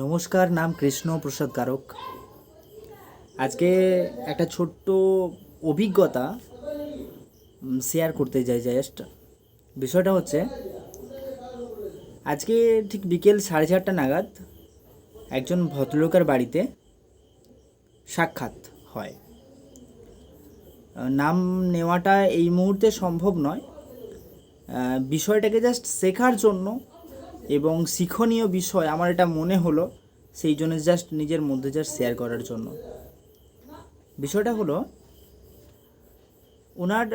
নমস্কার, নাম কৃষ্ণ প্রসাদ কারক আজকে একটা ছোট্ট অভিজ্ঞতা শেয়ার করতে যাই জাস্ট বিষয়টা হচ্ছে, আজকে ঠিক বিকেল সাড়ে চারটা নাগাদ একজন ভদ্রলোকের বাড়িতে সাক্ষাৎ হয়। নাম নেওয়াটা এই মুহূর্তে সম্ভব নয়। বিষয়টাকে জাস্ট শেখার জন্য এবং শিক্ষণীয় বিষয় আমার এটা মনে হলো, সেই জন্য জাস্ট নিজের মধ্যে জাস্ট শেয়ার করার জন্য। বিষয়টা হলো ওনার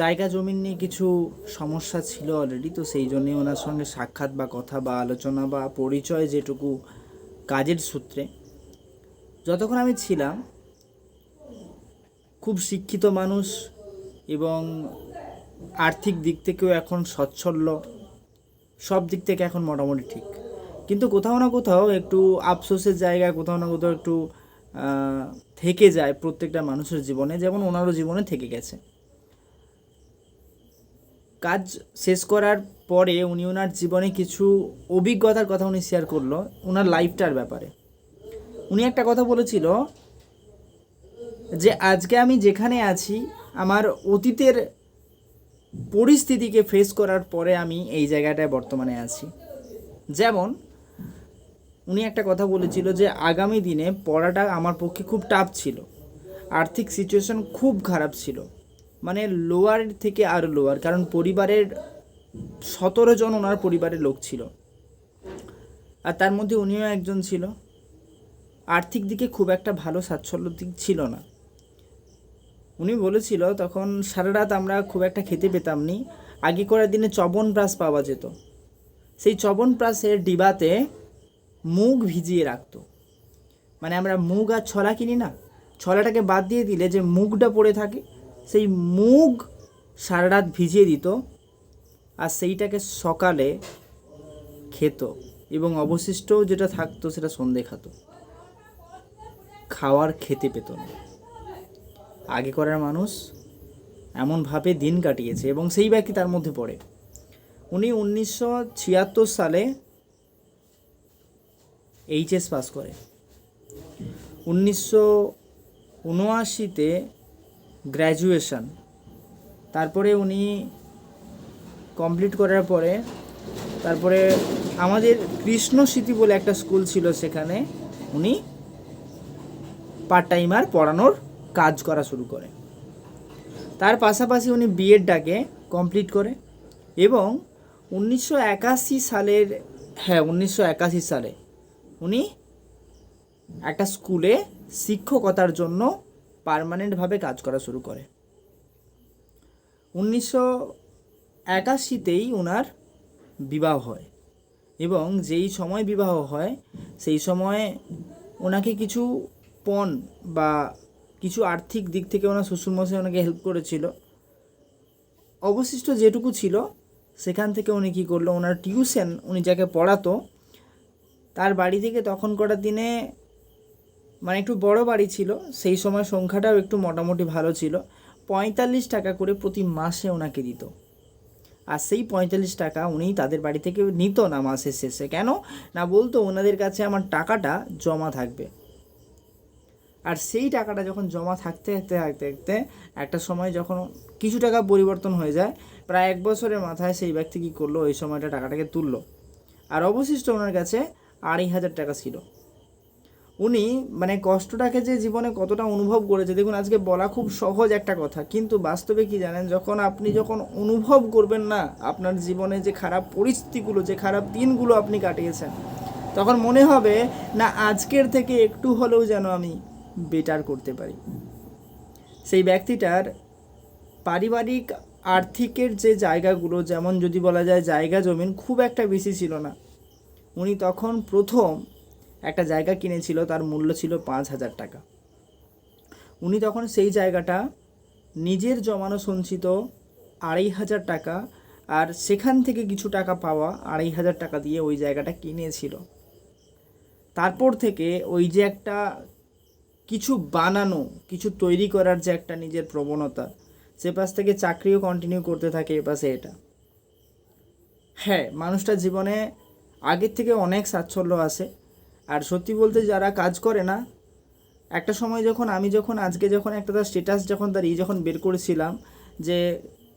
জায়গা জমিন নিয়ে কিছু সমস্যা ছিল অলরেডি তো সেই জন্যই ওনার সঙ্গে সাক্ষাৎ বা কথা বা আলোচনা বা পরিচয় যেটুকু কাজের সূত্রে। যতক্ষণ আমি ছিলাম, খুব শিক্ষিত মানুষ এবং আর্থিক দিক থেকেও এখন সচ্ছল্য সব দিক থেকে এখন মোটামুটি ঠিক। কিন্তু কোথাও না কোথাও একটু আফসোসের জায়গা, কোথাও না কোথাও একটু থেকে যায় প্রত্যেকটা মানুষের জীবনে, যেমন ওনারও জীবনে থেকে গেছে। কাজ শেষ করার পরে উনি ওনার জীবনে কিছু অভিজ্ঞতার কথা উনি শেয়ার করল ওনার লাইফটার ব্যাপারে। উনি একটা কথা বলেছিল যে, আজকে আমি যেখানে আছি, আমার অতীতের পরিস্থিতিকে ফেস করার পরে আমি এই জায়গাটায় বর্তমানে আছি। যেমন, উনি একটা কথা বলেছিল যে আগামী দিনে পড়াটা আমার পক্ষে খুব টাফ ছিল। আর্থিক সিচুয়েশন খুব খারাপ ছিল। মানে লোয়ার থেকে আরও লোয়ার কারণ পরিবারের সতেরো জন ওনার পরিবারের লোক ছিল। আর তার মধ্যে উনিও একজন ছিল। আর্থিক দিকে খুব একটা ভালো স্বাচ্ছল্য দিক ছিল না। উনি বলেছিল তখন সারা রাত আমরা খুব একটা খেতে পেতাম নি আগে করার দিনে চবন প্রাস পাওয়া যেত। সেই চবন প্রাসের ডিবাতে মুগ ভিজিয়ে রাখতো। মানে আমরা মুগ আর ছলা কিনি না, ছলাটাকে বাদ দিয়ে দিলে যে মুগটা পড়ে থাকে, সেই মুগ সারা রাত ভিজিয়ে দিত আর সেইটাকে সকালে খেত এবং অবশিষ্ট যেটা থাকতো সেটা সন্ধে খাতো। খাওয়ার খেতে পেত না। আগে করার মানুষ এমনভাবে দিন কাটিয়েছে এবং সেই ব্যক্তি তার মধ্যে পড়ে। উনি উনিশশো ছিয়াত্তর সালে এইচএস পাস করে। উনিশশো উনআশিতে গ্র্যাজুয়েশন। তারপরে উনি কমপ্লিট করার পরে, তারপরে আমাদের কৃষ্ণ স্মৃতি বলে একটা স্কুল ছিল সেখানে উনি পার্ট টাইমার পড়ানোর কাজ করা শুরু করে। তার পাশাপাশি উনি বিএডটাকে কমপ্লিট করে এবং উনিশশো একাশি সালের হ্যাঁ উনিশশো একাশি সালে উনি একটা স্কুলে শিক্ষকতার জন্য পার্মানেন্টভাবে কাজ করা শুরু করে। উনিশশো একাশিতেই ওনার বিবাহ হয় এবং যেই সময় বিবাহ হয়, সেই সময় ওনাকে কিছু পণ বা কিছু আর্থিক দিক থেকে ওনার শ্বশুরমশাই ওনাকে হেল্প করেছিল। অবশিষ্ট যেটুকু ছিল, সেখান থেকে উনি কী করল, ওনার টিউশন উনি যাকে পড়াতো, তার বাড়ি থেকে তখন করার দিনে মানে একটু বড় বাড়ি ছিল, সেই সময় সংখ্যাটাও একটু মোটামুটি ভালো ছিল। পঁয়তাল্লিশ টাকা করে প্রতি মাসে ওনাকে দিত। আর সেই পঁয়তাল্লিশ টাকা উনি তাদের বাড়ি থেকে নিত না মাসের শেষে। কেন? না বলতো ওনাদের কাছে আমার টাকাটা জমা থাকবে। আর সেই টাকাটা যখন জমা থাকতে থাকতে থাকতে একটা সময় যখন কিছু টাকা পরিবর্তন হয়ে যায়, প্রায় এক বছরের মাথায় সেই ব্যক্তি কী করল? ওই সময়টা টাকাটাকে তুললো। আর অবশিষ্ট ওনার কাছে আড়াই হাজার টাকা ছিল। উনি মানে কষ্টটাকে যে জীবনে কতটা অনুভব করেছে, দেখুন আজকে বলা খুব সহজ একটা কথা, কিন্তু বাস্তবে কি জানেন? যখন আপনি যখন অনুভব করবেন না আপনার জীবনে যে খারাপ পরিস্থিতিগুলো, যে খারাপ দিনগুলো আপনি কাটিয়েছেন, তখন মনে হবে, না, আজকের থেকে একটু হলেও যেন আমি বেটার করতে পারি। সেই ব্যক্তিটার পারিবারিক আর্থিকের যে জায়গাগুলো, যেমন যদি বলা যায় জায়গা জমিন, খুব একটা বেশি ছিল না। উনি তখন প্রথম একটা জায়গা কিনেছিল, তার মূল্য ছিল পাঁচ হাজার টাকা। উনি তখন সেই জায়গাটা নিজের জমানো সঞ্চিত আড়াই হাজার টাকা আর সেখান থেকে কিছু টাকা পাওয়া আড়াই হাজার টাকা দিয়ে ওই জায়গাটা কিনেছিল। তারপর থেকে ওই যে একটা কিছু বানানো, কিছু তৈরি করার যে একটা নিজের প্রবণতা, সে পাশ থেকে চাকরিও কন্টিনিউ করতে থাকে এ পাশে এটা। হ্যাঁ মানুষটা জীবনে আগের থেকে অনেক সাচ্ছল্য আসে আর সত্যি বলতে যারা কাজ করে না, একটা সময় যখন আমি যখন, আজকে যখন একটা তার স্টেটাস যখন তার ই যখন বের করেছিলাম, যে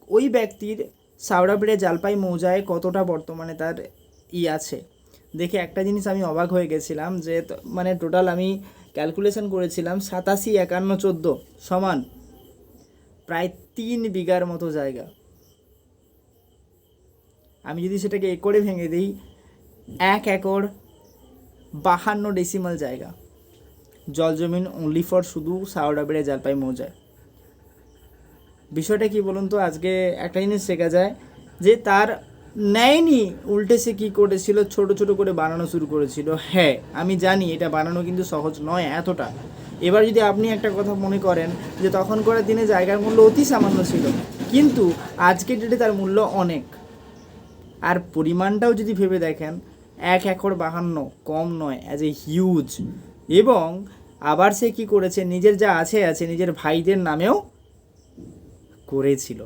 ওই ব্যক্তির সাউড়াপিড়ে জালপাই মৌজায় কতটা বর্তমানে তার ই আছে। দেখে একটা জিনিস আমি অবাক হয়ে গেছিলাম যে মানে টোটাল আমি ক্যালকুলেশন করেছিলাম সাতাশি, একান্ন, চোদ্দ সমান প্রায় তিন বিঘার মতো জায়গা। আমি যদি সেটাকে একরে ভেঙে দিই, এক একর বাহান্ন ডেসিমাল জায়গা। জল জমিন অনলি ফর শুধু সাওড়া বেড়ে জালপাই মৌজায়। বিষয়টা কি বলুন তো? আজকে একটা জিনিস শেখা যায় যে তার নেয়নি, উল্টে সে কী করেছিল? ছোট ছোট করে বানানো শুরু করেছিল। হ্যাঁ আমি জানি এটা বানানো কিন্তু সহজ নয় এতটা। এবার যদি আপনি একটা কথা মনে করেন যে তখন করার দিনে জায়গার মূল্য অতি সামান্য ছিল, কিন্তু আজকের ডেটে তার মূল্য অনেক। আর পরিমাণটাও যদি ভেবে দেখেন, এক একর বাহান্ন, কম নয় অ্যাজ এ হিউজ এবং আবার সে কি করেছে? নিজের যা আছে আছে, নিজের ভাইদের নামেও করেছিল।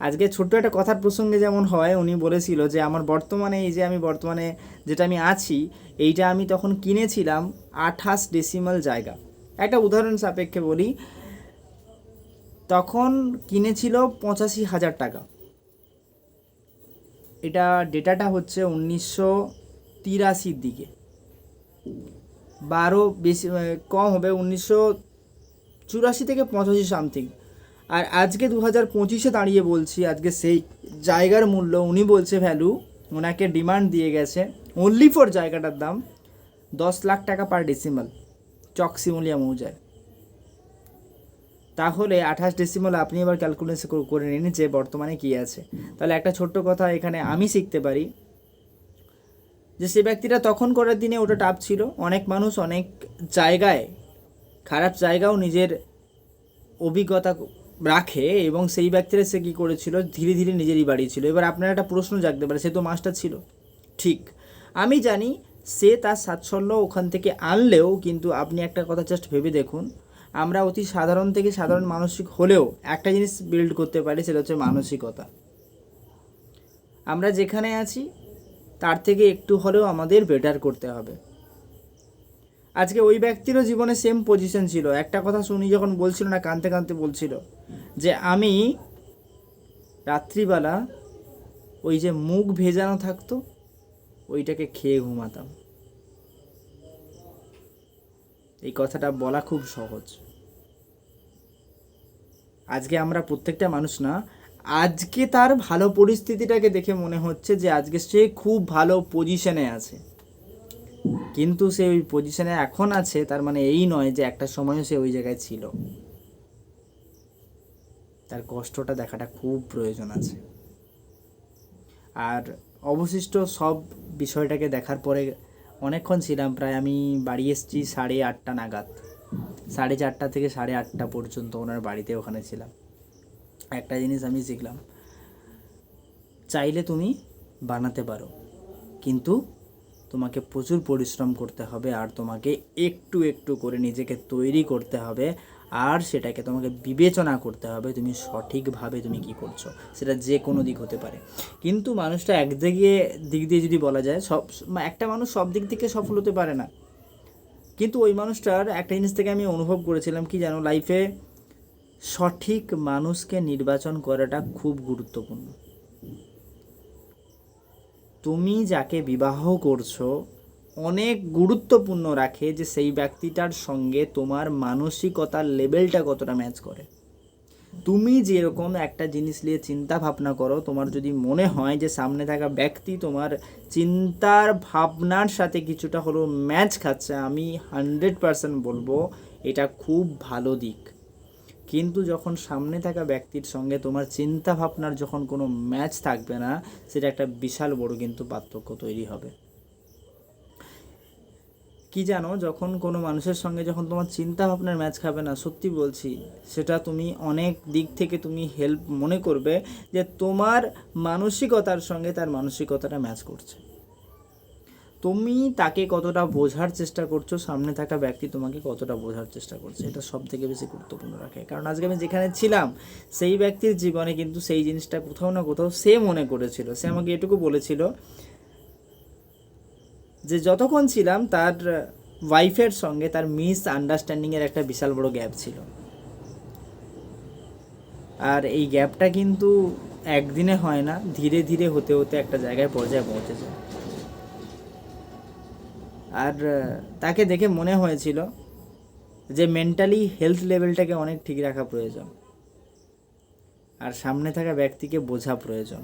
আজকে ছোট্ট একটা কথার প্রসঙ্গে যেমন হয়, উনি বলেছিল যে, আমার বর্তমানে এই যে আমি বর্তমানে যেটা আমি আছি, এইটা আমি তখন কিনেছিলাম আঠাশ ডেসিমাল জায়গা। একটা উদাহরণ সাপেক্ষে বলি, তখন কিনেছিল পঁচাশি হাজার টাকা। এটা ডেটাটা হচ্ছে উনিশশো তিরাশির দিকে। বারো বেশি কম হবে উনিশশো চুরাশি থেকে পঁচাশি সামথিং। আর আজকে দু হাজার পঁচিশে দাঁড়িয়ে বলছি, আজকে সেই জায়গার মূল্য, উনি বলছে ভ্যালু ওনাকে ডিমান্ড দিয়ে গেছে অনলি ফর জায়গাটার দাম দশ লাখ টাকা পার ডেসিমাল চকসিমুলিয়া মৌজায়। তাহলে আঠাশ ডেসিমাল আপনি এবার ক্যালকুলেশন করে নিন যে বর্তমানে কী আছে। তাহলে একটা ছোট্ট কথা এখানে আমি শিখতে পারি, যে সে ব্যক্তিটা তখন করার দিনে ওটা টাপ ছিল। অনেক মানুষ অনেক জায়গায়, খারাপ জায়গাও নিজের অভিজ্ঞতা রাখে এবং সেই ব্যক্তিরা সে কী করেছিল? ধীরে ধীরে নিজেরই বাড়িয়েছিল এবার আপনার একটা প্রশ্ন জাগতে পারে, সে তো মাস্টার ছিল। ঠিক। আমি জানি সে তার সাচ্ছল্য ওখান থেকে আনলেও কিন্তু আপনি একটা কথা জাস্ট ভেবে দেখুন, আমরা অতি সাধারণ থেকে সাধারণ মানসিক হলেও একটা জিনিস বিল্ড করতে পারি, সেটা হচ্ছে মানসিকতা। আমরা যেখানে আছি, তার থেকে একটু হলেও আমাদের বেটার করতে হবে। আজকে ওই ব্যক্তিরও জীবনে সেম পজিশন ছিল। একটা কথা শুনি যখন বলছিল না, কানতে কানতে বলছিল যে, আমি রাত্রিবেলা ওই যে মুখ ভেজানো থাকতো, ওইটাকে খেয়ে ঘুমাতাম। এই কথাটা বলা খুব সহজ। আজকে আমরা প্রত্যেকটা মানুষ না, আজকে তার ভালো পরিস্থিতিটাকে দেখে মনে হচ্ছে যে, আজকে সে খুব ভালো পজিশনে আছে। কিন্তু সে ওই পজিশনে এখন আছে, তার মানে এই নয় যে একটা সময়ও সে ওই জায়গায় ছিল। তার কষ্টটা দেখাটা খুব প্রয়োজন আছে। আর অবশিষ্ট সব বিষয়টাকে দেখার পরে অনেকক্ষণ ছিলাম, প্রায় আমি বাড়ি এসেছি সাড়ে আটটা নাগাদ। সাড়ে চারটা থেকে সাড়ে আটটা পর্যন্ত ওনার বাড়িতে ওখানে ছিলাম। একটা জিনিস আমি শিখলাম, চাইলে তুমি বানাতে পারো, কিন্তু তোমাকে প্রচুর পরিশ্রম করতে হবে আর তোমাকে একটু একটু করে নিজেকে তৈরি করতে হবে আর সেটাকে তোমাকে বিবেচনা করতে হবে তুমি সঠিকভাবে তুমি কি করছ। সেটা যে কোনো দিক হতে পারে। কিন্তু মানুষটা একদিকে দিক দিয়ে যদি বলা যায়, সব একটা মানুষ সব দিক থেকে সফল হতে পারে না। কিন্তু ওই মানুষটার একটা জিনিস থেকে আমি অনুভব করেছিলাম কি জানো লাইফে সঠিক মানুষকে নির্বাচন করাটা খুব গুরুত্বপূর্ণ। তুমি যাকে বিবাহ করছ, অনেক গুরুত্বপূর্ণ রাখে যে সেই ব্যক্তিটার সঙ্গে তোমার মানসিকতার লেভেলটা কতটা ম্যাচ করে। তুমি যেরকম একটা জিনিস নিয়ে চিন্তা ভাবনা করো, তোমার যদি মনে হয় যে সামনে থাকা ব্যক্তি তোমার চিন্তার ভাবনার সাথে কিছুটা হলেও ম্যাচ খাচ্ছে, আমি হান্ড্রেড পারসেন্ট বলব এটা খুব ভালো দিক। কিন্তু যখন সামনে থাকা ব্যক্তির সঙ্গে তোমার চিন্তা ভাবনার যখন কোনো ম্যাচ থাকবে না, সেটা একটা বিশাল বড় কিন্তু পার্থক্য তৈরি হবে। কি জানো, যখন কোনো মানুষের সঙ্গে যখন তোমার চিন্তা ভাবনার ম্যাচ খাবে না, সত্যি বলছি, সেটা তুমি অনেক দিক থেকে তুমি হেল্প মনে করবে যে তোমার মানসিকতার সঙ্গে তার মানসিকতাটা ম্যাচ করছে। তুমি তাকে কতটা বোঝার চেষ্টা করছ? সামনে থাকা ব্যক্তি তোমাকে কতটা বোঝার চেষ্টা করছে? এটা সব থেকে বেশি গুরুত্বপূর্ণ রাখে। কারণ আজকে আমি যেখানে ছিলাম সেই ব্যক্তির জীবনে কিন্তু সেই জিনিসটা কোথাও না কোথাও সে মনে করেছিল। সে আমাকে এটুকু বলেছিল যে যতক্ষণ ছিলাম তার ওয়াইফের সঙ্গে তার মিস আন্ডারস্ট্যান্ডিংয়ের একটা বিশাল বড় গ্যাপ ছিল। আর এই গ্যাপটা কিন্তু একদিনে হয় না ধীরে ধীরে হতে হতে একটা জায়গায় পর্যায়ে পৌঁছে যায় আর তাকে দেখে মনে হয়েছিল যে মেন্টালি হেলথ লেভেলটাকে অনেক ঠিক রাখা প্রয়োজন। আর সামনে থাকা ব্যক্তিকে বোঝা প্রয়োজন।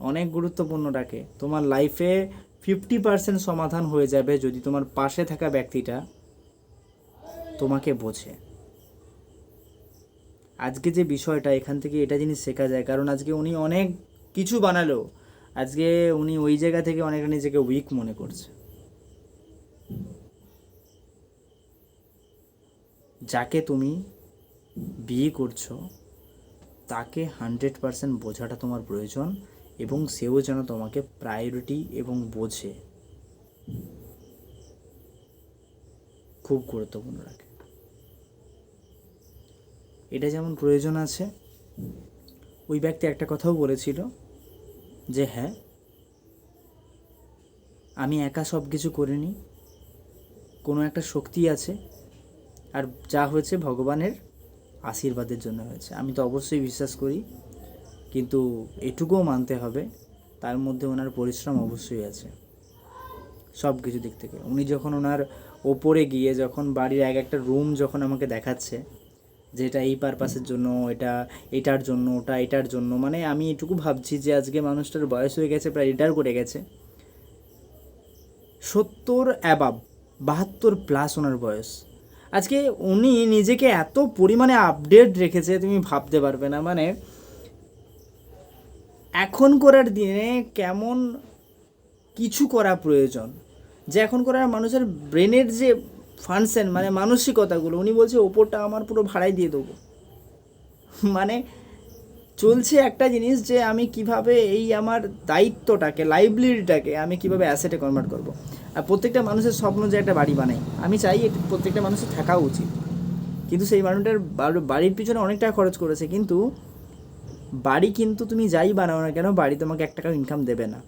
অনেক গুরুত্বপূর্ণ রাখে তোমার লাইফে ফিফটি পার্সেন্ট সমাধান হয়ে যাবে যদি তোমার পাশে থাকা ব্যক্তিটা তোমাকে বোঝে। আজকে যে বিষয়টা, এখান থেকে এটা জিনিস শেখা যায়, কারণ আজকে উনি অনেক কিছু বানালো। আজকে উনি ওই জায়গা থেকে অনেকটা নিজেকে উইক মনে করছে। যাকে তুমি বিয়ে করছ, তাকে হান্ড্রেড পারসেন্ট বোঝাটা তোমার প্রয়োজন এবং সেও যেন তোমাকে প্রায়োরিটি এবং বোঝে। খুব গুরুত্বপূর্ণ রাখে। এটা যেমন প্রয়োজন আছে, ওই ব্যক্তি একটা কথাও বলেছিল যে হ্যাঁ আমি একা সব কিছু করিনি, কোনো একটা শক্তি আছে, আর যা হয়েছে ভগবানের আশীর্বাদের জন্য হয়েছে। আমি তো অবশ্যই বিশ্বাস করি, কিন্তু এটুকুও মানতে হবে, তার মধ্যে ওনার পরিশ্রম অবশ্যই আছে সব কিছু দিক থেকে। উনি যখন ওনার ওপরে গিয়ে, যখন বাড়ির এক একটা রুম যখন আমাকে দেখাচ্ছে যে এটা এই পারপাসের জন্য, এটা এটার জন্য, ওটা এটার জন্য। মানে আমি এটুকু ভাবছি যে আজকে মানুষটার বয়স হয়ে গেছে, প্রায় রিটায়ার করে গেছে। সত্তর অ্যাবাব বাহাত্তর প্লাস ওনার বয়স। আজকে উনি নিজেকে এত পরিমাণে আপডেট রেখেছে, তুমি ভাবতে পারবে না। মানে এখন করার দিনে কেমন কিছু করা প্রয়োজন। যে এখন করার মানুষের ব্রেনের যে ফাংশন মানে মানসিকতাগুলো, উনি বলছে, ওপরটা আমার পুরো ভাড়াই দিয়ে দেবো। মানে চলছে একটা জিনিস যে আমি কীভাবে এই আমার দায়িত্বটাকে লাইবিলিটিটাকে আমি কীভাবে অ্যাসেটে কনভার্ট করব। আর প্রত্যেকটা মানুষের স্বপ্ন যে একটা বাড়ি বানাই। আমি চাই প্রত্যেকটা মানুষের থাকা উচিত। কিন্তু সেই মানুষটার বাড়ির পিছনে অনেক টাকা খরচ করেছে। কিন্তু বাড়ি কিন্তু তুমি যাই বানাও না কেন, বাড়ি তোমাকে এক টাকা ইনকাম দেবে না।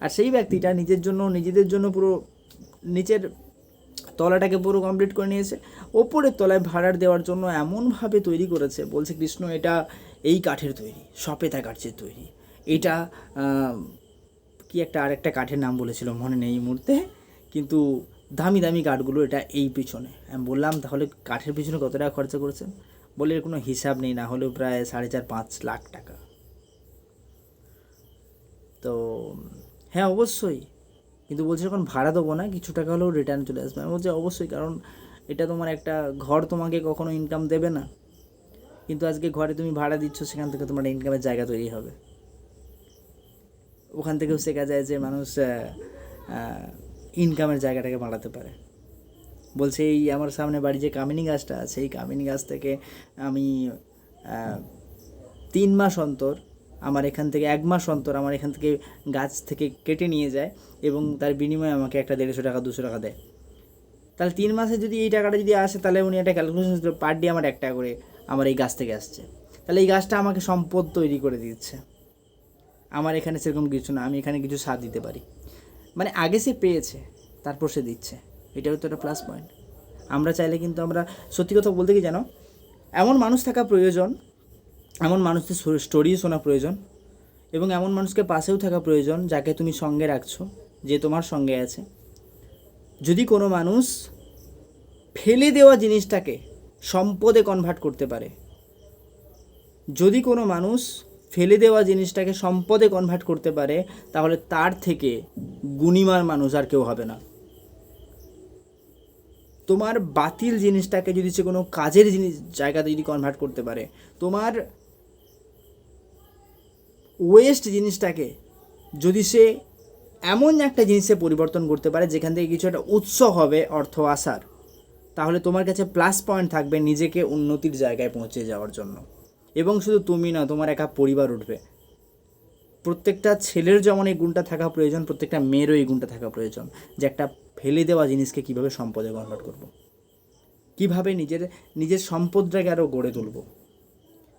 আর সেই ব্যক্তিটা নিজের জন্য, নিজেদের জন্য পুরো নিচের তলাটাকে পুরো কমপ্লিট করে নিয়েছে। ওপরের তলায় ভাড়ার দেওয়ার জন্য এমনভাবে তৈরি করেছে, বলছে কৃষ্ণ, এটা এই কাঠের তৈরি, সপেতা কাঠের তৈরি। এটা কি একটা আরেকটা কাঠের নাম বলেছিল, মনে নেই এই মুহূর্তে, কিন্তু দামি দামি কাঠগুলো এটা এই পিছনে। আমি বললাম, তাহলে কাঠের পিছনে কত টাকা খরচা করেছেন? বলে, এর কোনো হিসাব নেই, না হলেও প্রায় সাড়ে চার, পাঁচ লাখ টাকা। তো হ্যাঁ অবশ্যই। কিন্তু বলছে যখন ভাড়া দেবো না, কিছু টাকা হলেও রিটার্ন চলে আসবে। আমি বলছি, অবশ্যই, কারণ এটা তোমার একটা ঘর তোমাকে কখনো ইনকাম দেবে না। কিন্তু আজকে ঘরে তুমি ভাড়া দিচ্ছ, সেখান থেকে তোমার ইনকামের জায়গা তৈরি হবে। ওখান থেকেও শেখা যায় যে মানুষ ইনকামের জায়গাটাকে বাড়াতে পারে। বলছে, এই আমার সামনে বাড়ি যে কামিনী গাছটা আছে এই কামিনী গাছ থেকে আমি তিন মাস অন্তর আমার এখান থেকে এক মাস অন্তর আমার এখান থেকে গাছ থেকে কেটে নিয়ে যায় এবং তার বিনিময়ে আমাকে একটা দেড়শো টাকা, দুশো টাকা দেয়। তাহলে তিন মাসে যদি এই টাকাটা যদি আসে, তাহলে উনি একটা ক্যালকুলেশন পার ডে আমার এক টাকা করে আমার এই গাছ থেকে আসছে। তাহলে এই গাছটা আমাকে সম্পদ তৈরি করে দিচ্ছে। আমার এখানে সেরকম কিছু না, আমি এখানে কিছু সার দিতে পারি। মানে আগে সে পেয়েছে, তারপর সে দিচ্ছে। এটাও তো একটা প্লাস পয়েন্ট আমরা চাইলে কিন্তু আমরা সত্যি কথা বলতে কি জানো? এমন মানুষ থাকা প্রয়োজন এমন মানুষদের স্টোরি শোনা প্রয়োজন এবং এমন মানুষকে পাশেও থাকা প্রয়োজন যাকে তুমি সঙ্গে রাখছো, যে তোমার সঙ্গে আছে। যদি কোনো মানুষ ফেলে দেওয়া জিনিসটাকে সম্পদে কনভার্ট করতে পারে, যদি কোনো মানুষ ফেলে দেওয়া জিনিসটাকে সম্পদে কনভার্ট করতে পারে, তাহলে তার থেকে গুণিমার মানুষ আর কেউ হবে না। তোমার বাতিল জিনিসটাকে যদি সে কোনো কাজের জিনিস, জায়গাতে যদি কনভার্ট করতে পারে, তোমার ওয়েস্ট জিনিসটাকে যদি সে এমন একটা জিনিসে পরিবর্তন করতে পারে, যেখান থেকে কিছু একটা উৎস হবে, অর্থ আসার তাহলে তোমার কাছে প্লাস পয়েন্ট থাকবে নিজেকে উন্নতির জায়গায় পৌঁছে যাওয়ার জন্য। এবং শুধু তুমি না, তোমার একা পরিবার উঠবে। প্রত্যেকটা ছেলের যেমন এই গুণটা থাকা প্রয়োজন, প্রত্যেকটা মেয়েরও এই গুণটা থাকা প্রয়োজন, যে একটা ফেলে দেওয়া জিনিসকে কীভাবে সম্পদে কনভার্ট করব। কীভাবে নিজের নিজের সম্পদটাকে আরও গড়ে তুলব।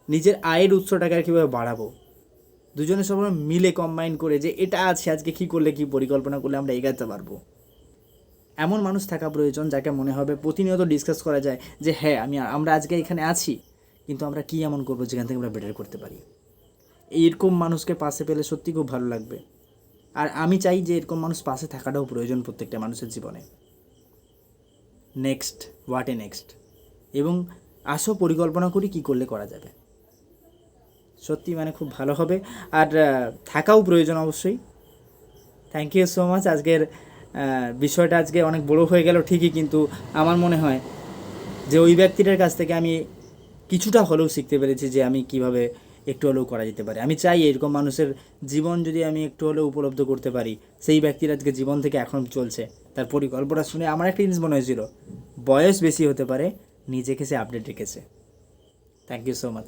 নিজের আয়ের উৎসটাকে আর কীভাবে বাড়াবো। দুজনে সবাই মিলে কম্বাইন করে যে এটা আছে, আজকে কী করলে, কী পরিকল্পনা করলে আমরা এগাতে পারব। এমন মানুষ থাকা প্রয়োজন যাকে মনে হবে প্রতিনিয়ত ডিসকাস করা যায় যে হ্যাঁ আমি আমরা আজকে এখানে আছি, কিন্তু আমরা কী এমন করব যেখান থেকে আমরা বেটার করতে পারি। এইরকম মানুষকে পাশে পেলে সত্যি খুব ভালো লাগবে। আর আমি চাই যে এরকম মানুষ পাশে থাকাটাও প্রয়োজন প্রত্যেকটা মানুষের জীবনে। নেক্সট হোয়াট এ নেক্সট এবং আসো পরিকল্পনা করি কী করলে করা যাবে। সত্যি মানে খুব ভালো হবে। আর থাকাও প্রয়োজন অবশ্যই। থ্যাংক ইউ সো মাচ আজকের বিষয়টা আজকে অনেক বড় হয়ে গেল ঠিকই, কিন্তু আমার মনে হয় যে ওই ব্যক্তিটার কাছ থেকে আমি কিছুটা হলেও শিখতে পেরেছি যে আমি কীভাবে একটু হলেও করা যেতে পারে। আমি চাই এরকম মানুষের জীবন যদি আমি একটু হলেও উপলব্ধ করতে পারি, সেই ব্যক্তির আজকে জীবন থেকে এখন চলছে। তার পরিকল্পনা শুনে আমার একটা জিনিস মনে হয়েছিল, বয়স বেশি হতে পারে, নিজেকে সে আপডেট রেখেছে। Thank you so much